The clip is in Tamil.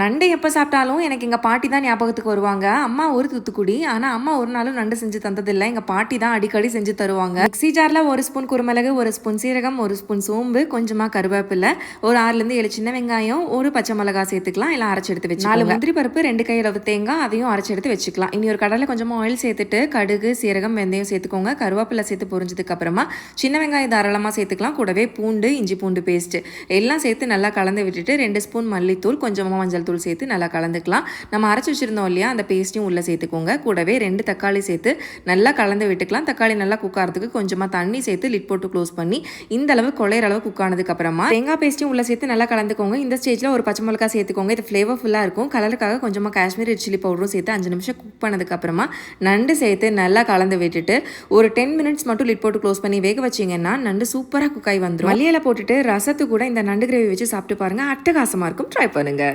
நண்டு எப்போ சாப்பிட்டாலும் எனக்கு எங்கள் பாட்டி தான் ஞாபகத்துக்கு வருவாங்க. அம்மா ஒரு தூத்துக்குடி ஆனால் அம்மா ஒரு நாளும் நண்டு செஞ்சு தந்ததில்லை. எங்கள் பாட்டி தான் அடிக்கடி செஞ்சு தருவாங்க. மிக்ஸி ஜாரில் ஒரு ஸ்பூன் குருமிளகு ஒரு ஸ்பூன் சீரகம் ஒரு ஸ்பூன் சோம்பு கொஞ்சமாக கருவேப்பிலை ஒரு ஆறுலேருந்து ஏழு சின்ன வெங்காயம் ஒரு பச்சை மிளகாய் சேர்த்துக்கலாம். எல்லாம் அரைச்சி எடுத்து வச்சு நாலு முந்திரி பருப்பு ரெண்டு கை அளவு தேங்காய் அதையும் அரைச்சி எடுத்து வச்சுக்கலாம். இனி ஒரு கடலை கொஞ்சமாக ஆயில் சேர்த்துட்டு கடுகு சீரகம் வெந்தயம் சேர்த்துக்கோங்க. கருவேப்பிலை சேர்த்து பொரிஞ்சதுக்கு அப்புறமா சின்ன வெங்காயம் தாராளமாக சேர்த்துக்கலாம். கூடவே பூண்டு இஞ்சி பூண்டு பேஸ்ட்டு எல்லாம் சேர்த்து நல்லா கலந்து விட்டுட்டு ரெண்டு ஸ்பூன் மல்லித்தூள் கொஞ்சமாக மஞ்சள் தூள் சேர்த்து நல்லா கலந்துக்கலாம். நம்ம அரைச்சி வச்சுருந்தோம் இல்லையா அந்த பேஸ்ட்டையும் உள்ளே சேர்த்துக்கோங்க. கூடவே ரெண்டு தக்காளி சேர்த்து நல்லா கலந்து விட்டுக்கலாம். தக்காளி நல்லா குக் ஆகிறதுக்கு கொஞ்சமாக தண்ணி சேர்த்து லிட் போட்டு க்ளோஸ் பண்ணி இந்த அளவு குழையிற அளவு குக் ஆனதுக்கப்புறமா தேங்காய் பேஸ்ட்டையும் உள்ளே சேர்த்து நல்லா கலந்துக்கோங்க. இந்த ஸ்டேஜில் ஒரு பச்சை மிளகா சேர்த்துக்கோங்க. இது ஃப்ளேவர்ஃபுல்லாக இருக்கும். கலருக்காக கொஞ்சமாக காஷ்மீர் ரெட் சில்லி பவுடரும் சேர்த்து அஞ்சு நிமிஷம் குக் பண்ணதுக்கப்புறமா நண்டு சேர்த்து நல்லா கலந்து விட்டுட்டு ஒரு டென் மினிட்ஸ் மட்டும் லிட் போட்டு க்ளோஸ் பண்ணி வேக வச்சிங்கன்னா நண்டு சூப்பராக குக்காய் வந்துடும் மல்லியில் போட்டுட்டு ரசத்து கூட இந்த நண்டு கிரேவி வச்சு சாப்பிட்டு பாருங்கள் அட்டகாசமாக இருக்கும். ட்ரை பண்ணுங்கள்